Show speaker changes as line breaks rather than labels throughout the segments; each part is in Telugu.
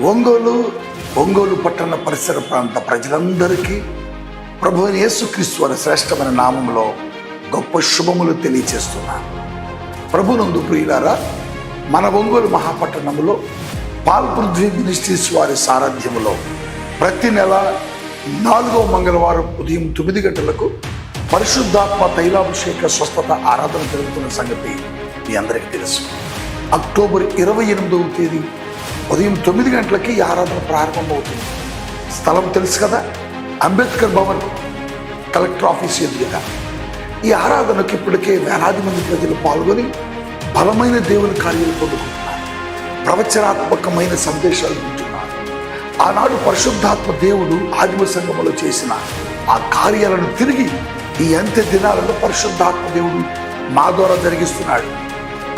ఒంగోలు ఒంగోలు పట్టణ పరిసర ప్రాంత ప్రజలందరికీ ప్రభు యేసుక్రీస్తు వారి శ్రేష్టమైన నామంలో గొప్ప శుభములు తెలియచేస్తున్నాను ప్రభునందు ప్రియులారా మన ఒంగోలు మహాపట్టణంలో పాల్పృథ్వీ మినిస్ట్రీస్ వారి సారథ్యములో ప్రతి నెల నాలుగో మంగళవారం ఉదయం తొమ్మిది గంటలకు పరిశుద్ధాత్మ తైలాభిషేక స్వస్థత ఆరాధన జరుగుతున్న సంగతి మీ అందరికీ తెలుసు. అక్టోబర్ ఇరవై ఎనిమిదవ తేదీ ఉదయం తొమ్మిది గంటలకి ఈ ఆరాధన ప్రారంభమవుతుంది. స్థలం తెలుసు కదా? అంబేద్కర్ భవన్ కలెక్టర్ ఆఫీస్ ఎదురుగా. ఈ ఆరాధనకు ఇప్పటికే వేలాది మంది ప్రజలు పాల్గొని బలమైన దేవుని కార్యాలు పొందుకుంటున్నారు. ప్రవచనాత్మకమైన సందేశాలు వింటున్నారు. ఆనాడు పరిశుద్ధాత్మ దేవుడు ఆదిమ సంఘములో చేసిన ఆ కార్యాలను తిరిగి ఈ అంత్య దినాలలో పరిశుద్ధాత్మ దేవుడు మా ద్వారా జరిగిస్తున్నాడు.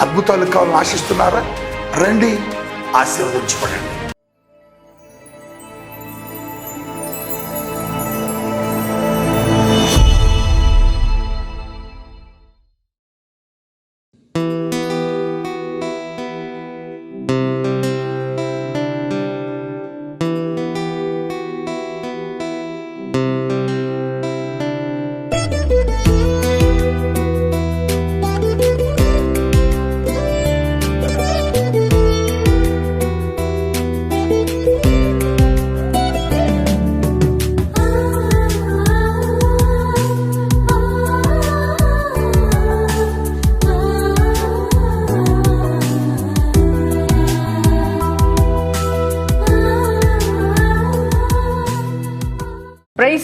అద్భుతాలు కావాలని ఆశిస్తున్నారా? రండి ఆశీర్వదించబడండి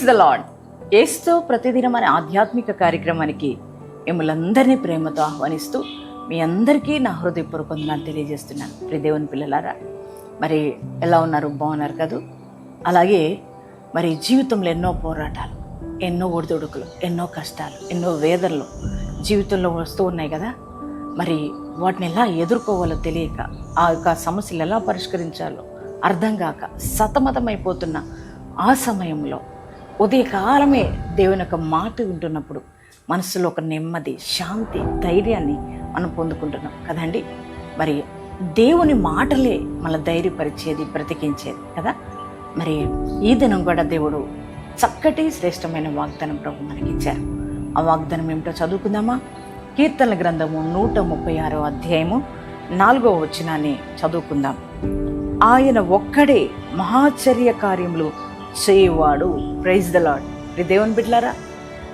Praise the Lord ఏస్తో ప్రతిదినం అనే ఆధ్యాత్మిక కార్యక్రమానికి మిమ్మల్ందరినీ ప్రేమతో ఆహ్వానిస్తూ మీ అందరికీ నా హృదయపూర్వక వందనాలు తెలియజేస్తున్నాను. ప్రియ దేవుని పిల్లలారా మరి ఎలా ఉన్నారు? బాగున్నారు కదూ? అలాగే మరి జీవితంలో ఎన్నో పోరాటాలు ఎన్నో ఒడిదుడుకులు ఎన్నో కష్టాలు ఎన్నో వేదనలు జీవితంలో వస్తూ ఉన్నాయి కదా? మరి వాటిని ఎలా ఎదుర్కోవాలో తెలియక ఆ యొక్క సమస్యలు ఎలా పరిష్కరించాలో అర్థం కాక సతమతమైపోతున్న ఆ సమయంలో ఉదయకాలమే దేవుని యొక్క మాట వింటున్నప్పుడు మనసులో ఒక నెమ్మది శాంతి ధైర్యాన్ని మనం పొందుకుంటున్నాం. కదండి మరి దేవుని మాటలే మన ధైర్యపరిచేది బ్రతికించేది కదా? మరి ఈ దినం కూడా దేవుడు చక్కటి శ్రేష్టమైన వాగ్దానం ప్రభు మనకిచ్చారు. ఆ వాగ్దానం ఏమిటో చదువుకుందామా? కీర్తనల గ్రంథము నూట ముప్పై ఆరో అధ్యాయము నాలుగో వచనాన్ని చదువుకుందాం. ఆయన ఒక్కడే మహాచర్య కార్యములు చేయవాడు. ప్రైజ్ ద లాడ్ ఇది దేవుని బిడ్లారా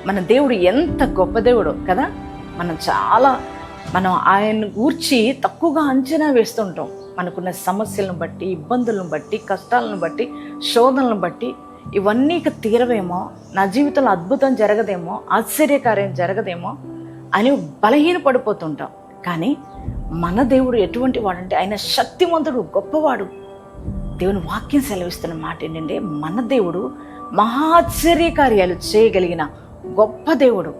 మన దేవుడు ఎంత గొప్ప దేవుడు కదా? మనం చాలా మనం ఆయన గూర్చి తక్కువగా అంచనా వేస్తుంటాం. మనకున్న సమస్యలను బట్టి ఇబ్బందులను బట్టి కష్టాలను బట్టి శోధనలను బట్టి ఇవన్నీ ఇక తీరవేమో? నా జీవితంలో అద్భుతం జరగదేమో? ఆశ్చర్యకార్యం జరగదేమో? అని బలహీన పడిపోతుంటాం కానీ మన దేవుడు ఎటువంటి వాడంటే ఆయన శక్తివంతుడు గొప్పవాడు. దేవుని వాక్యం సెలవిస్తున్న మాట ఏంటంటే మన దేవుడు మహాశ్చర్య కార్యాలు చేయగలిగిన గొప్ప దేవుడు.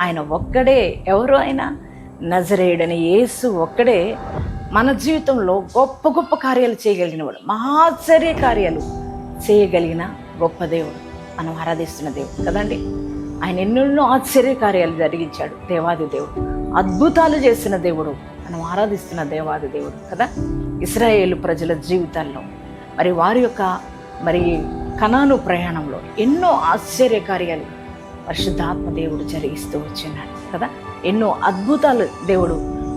ఆయన ఒక్కడే ఎవరు ఆయన? నజరేయుడని యేసు ఒక్కడే మన జీవితంలో గొప్ప గొప్ప కార్యాలు చేయగలిగినవాడు. మహాశ్చర్య కార్యాలు చేయగలిగిన గొప్ప దేవుడు. మనం ఆరాధిస్తున్న దేవుడు కదండి. ఆయన ఎన్నెన్నో ఆశ్చర్య కార్యాలు జరిగించాడు. దేవాది దేవుడు. అద్భుతాలు చేసిన దేవుడు. మనం ఆరాధిస్తున్న దేవాది దేవుడు కదా. ఇస్రాయేలు ప్రజల జీవితాల్లో మరి వారి యొక్క మరి కణాను ప్రయాణంలో ఎన్నో ఆశ్చర్య కార్యాలు పరిశుద్ధాత్మ దేవుడు జరిగిస్తూ వచ్చున్నాడు కదా? ఎన్నో అద్భుతాలు దేవుడు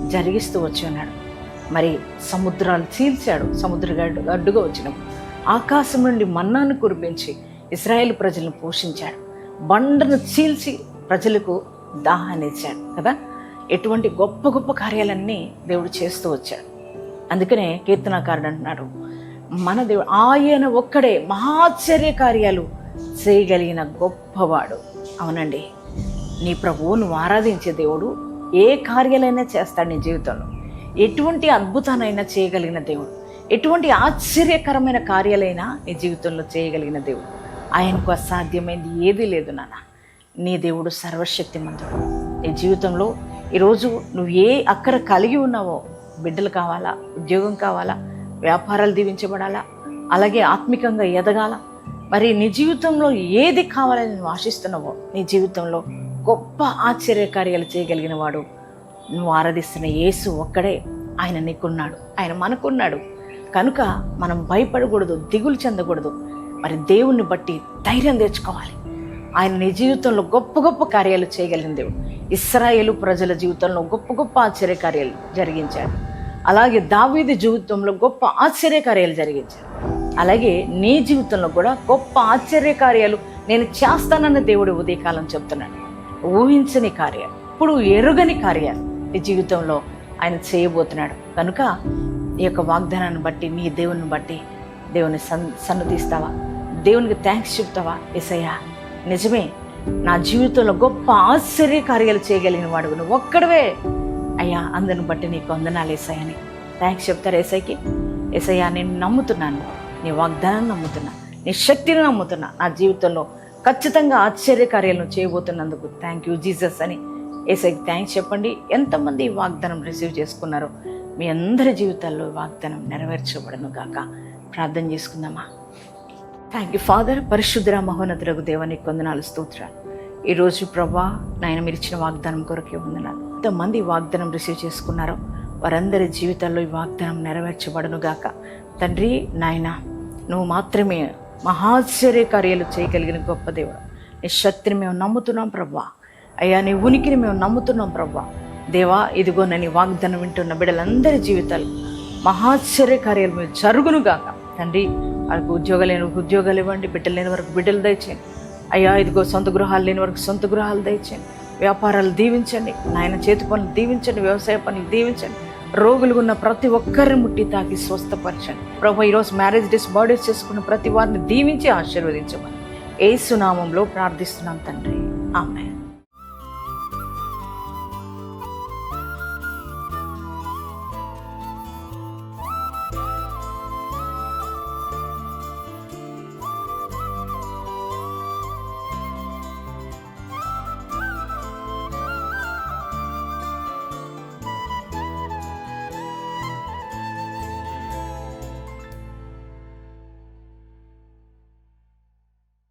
జరిగిస్తూ వచ్చి ఉన్నాడు. మరి సముద్రాలు చీల్చాడు సముద్ర గడ్డు అడ్డుగా వచ్చినప్పుడు ఆకాశం నుండి మన్నాను కురిపించి ఇస్రాయేల్ ప్రజలను పోషించాడు. బండను చీల్చి ప్రజలకు దాహానిచ్చాడు కదా? ఎటువంటి గొప్ప గొప్ప కార్యాలన్నీ దేవుడు చేస్తూ వచ్చాడు. అందుకనే కీర్తనాకారుడు అంటున్నాడు మన దేవుడు ఆయన ఒక్కడే మహాశ్చర్య కార్యాలు చేయగలిగిన గొప్పవాడు. అవునండి. నీ ప్రభువు నువ్వు ఆరాధించే దేవుడు ఏ కార్యాలైనా చేస్తాడు నీ జీవితంలో. ఎటువంటి అద్భుతానైనా చేయగలిగిన దేవుడు. ఎటువంటి ఆశ్చర్యకరమైన కార్యాలైనా నీ జీవితంలో చేయగలిగిన దేవుడు. ఆయనకు అసాధ్యమైంది ఏదీ లేదు నాన్న. నీ దేవుడు సర్వశక్తిమంతుడు. నీ జీవితంలో ఈరోజు నువ్వు ఏ అక్కడ కలిగి ఉన్నావో బిడ్డలు కావాలా ఉద్యోగం కావాలా వ్యాపారాలు దీవించబడాలా? అలాగే ఆత్మికంగా ఎదగాల? మరి నీ జీవితంలో ఏది కావాలని నువ్వు ఆశిస్తున్నావో నీ జీవితంలో గొప్ప ఆశ్చర్య కార్యాలు చేయగలిగిన వాడు నువ్వు ఆరాధిస్తున్న యేసు ఒక్కడే ఆయన నీకున్నాడు. ఆయన మనకున్నాడు. కనుక మనం భయపడకూడదు దిగులు చెందకూడదు. మరి దేవుణ్ణి బట్టి ధైర్యం తెచ్చుకోవాలి. ఆయన నీ జీవితంలో గొప్ప గొప్ప కార్యాలు చేయగలిగిన దేవుడు. ఇస్రాయేలు ప్రజల జీవితంలో గొప్ప గొప్ప ఆశ్చర్య కార్యాలు జరిగించాడు. అలాగే దావీది జీవితంలో గొప్ప ఆశ్చర్య కార్యాలు అలాగే నీ జీవితంలో కూడా గొప్ప ఆశ్చర్య కార్యాలు నేను చేస్తానన్న దేవుడు ఉదయకాలం చెప్తున్నాడు. ఊహించని కార్యాలు ఇప్పుడు ఎరుగని కార్యాలు నీ జీవితంలో ఆయన చేయబోతున్నాడు. కనుక ఈ యొక్క వాగ్దానాన్ని బట్టి నీ దేవుని బట్టి దేవుని సన్ సన్నతిస్తావా? దేవునికి థ్యాంక్స్ చెప్తావా? ఎసయ్యా నిజమే నా జీవితంలో గొప్ప ఆశ్చర్య కార్యాలు చేయగలిగిన వాడు నువ్వు ఒక్కడవే. అయ్యా అందరిని బట్టి నీకు వందనాలు ఏసయ్యని. థ్యాంక్స్ చెప్తారు ఏసైకి ఏసయ్యా నేను నమ్ముతున్నాను. నీ వాగ్దానాన్ని నమ్ముతున్నా. నీ శక్తిని నమ్ముతున్నా. నా జీవితంలో ఖచ్చితంగా ఆశ్చర్యకార్యాలను చేయబోతున్నందుకు థ్యాంక్ యూ జీసస్ అని ఏసైకి థ్యాంక్స్ చెప్పండి. ఎంతమంది ఈ వాగ్దానం రిసీవ్ చేసుకున్నారో మీ అందరి జీవితాల్లో వాగ్దానం నెరవేర్చబడను గాక. ప్రార్థన చేసుకుందామా? థ్యాంక్ యూ ఫాదర్ పరిశుద్ధ మహోన్నతులకు దేవానికి కొందనాలు స్తోత్రాలు. ఈరోజు ప్రభా నాయన మీరు ఇచ్చిన వాగ్దానం కొరకే వందనాలు. ఎంతమంది వాగ్దానం రిసీవ్ చేసుకున్నారో వారందరి జీవితాల్లో ఈ వాగ్దానం నెరవేర్చబడను గాక తండ్రి నాయన నువ్వు మాత్రమే మహాశ్చర్య కార్యాలు చేయగలిగిన గొప్ప దేవుడు. నీ శక్తిని మేము నమ్ముతున్నాం ప్రభా. అయ్యా నీ ఉనికిని మేము నమ్ముతున్నాం ప్రభా. దేవా ఇదిగో నేను వాగ్దానం వింటున్న బిడ్డలందరి జీవితాలు మహాశ్చర్య కార్యాలు మీరు జరుగును గాక తండ్రి వాళ్ళకి ఉద్యోగాలు లేని ఉద్యోగాలు ఇవ్వండి బిడ్డలు లేని వరకు బిడ్డలు దయచేయండి. అయ్యా ఇదిగో సొంత గృహాలు లేని వరకు సొంత గృహాలు దయచేయండి. వ్యాపారాలు దీవించండి. నాయన చేతి పనులు దీవించండి వ్యవసాయ పనులు దీవించండి. రోగులు ఉన్న ప్రతి ఒక్కరిని ముట్టి తాకి స్వస్థపరచండి. ప్రభు ఈరోజు మ్యారేజ్ డేస్ బర్త్డేస్ చేసుకున్న ప్రతి వారిని దీవించి ఆశీర్వదించమని. ఏసునామంలో ప్రార్థిస్తున్నాం తండ్రి. ఆమె